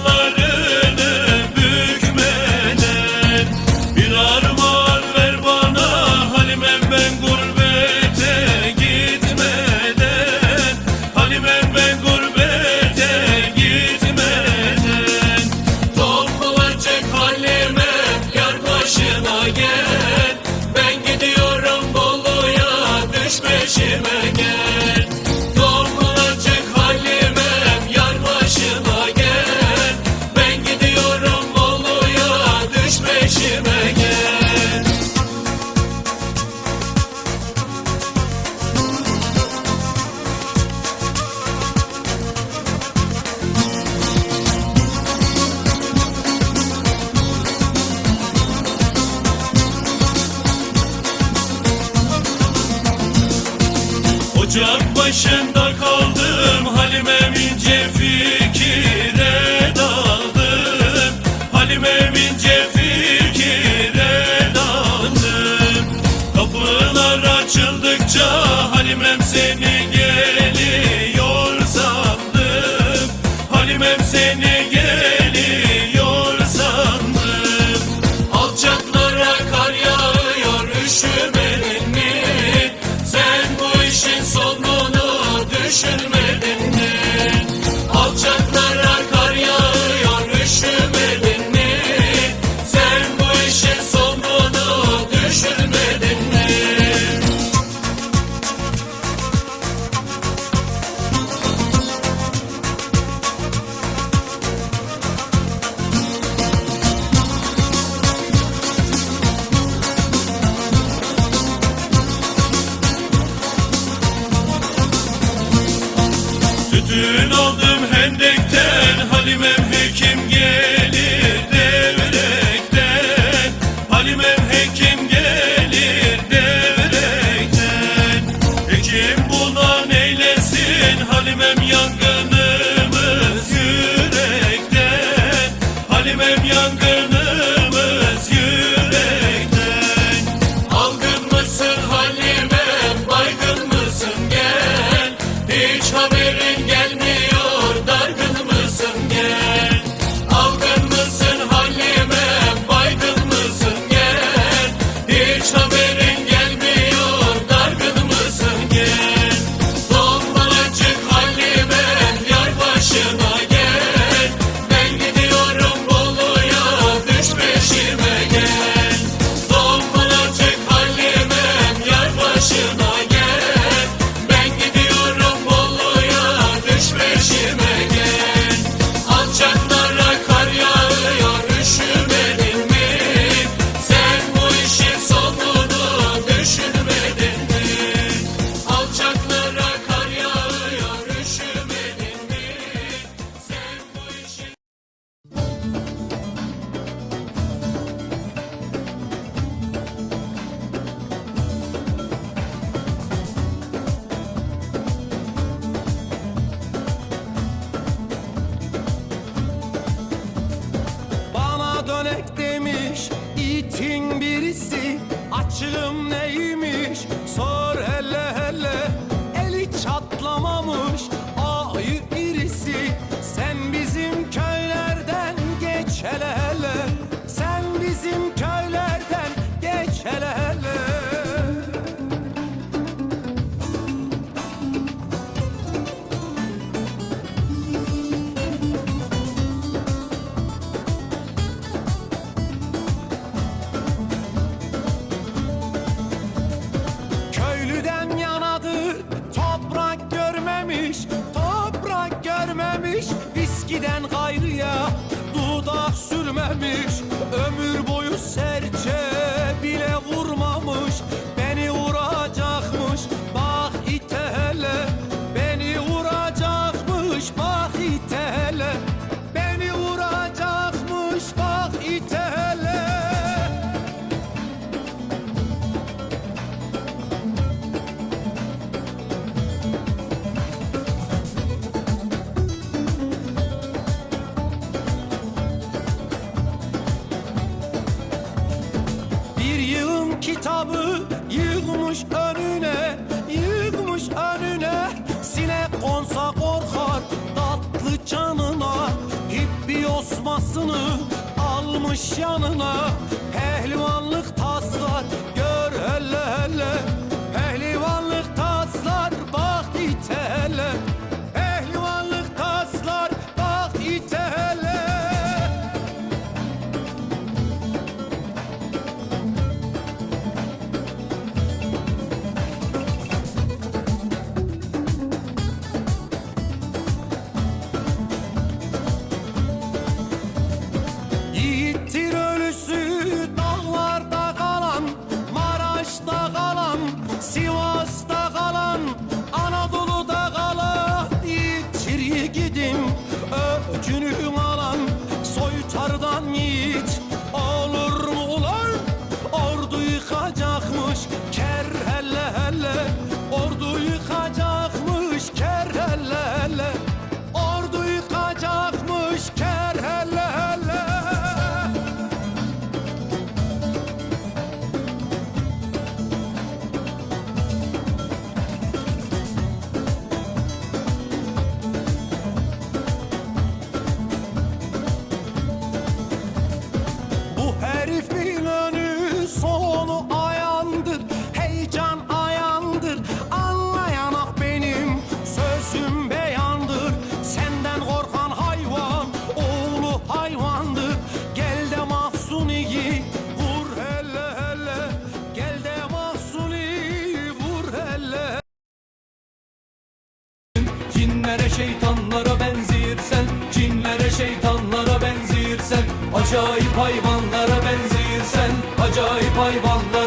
yollarını başında kaldım. Halime bince fikire daldım. Halime bince fikire daldım. Kapılar açıldıkça Halimem seni Üstün aldım hendekten Halime dönek demiş itin birisi Açığım neymiş? Sor hele hele Eli çatlamamış. Giden gayrıya dudak sürmemiş Ömür boyu serçe bile vurma. kitabı yığmış önüne Yığmış önüne. Sinek konsa korkar tatlı canına Hippi osmasını almış yanına. kardan yiğit Cinlere şeytanlara benzirsen Cinlere şeytanlara benzirsen Acayip hayvanlara benzirsen Acayip hayvanlara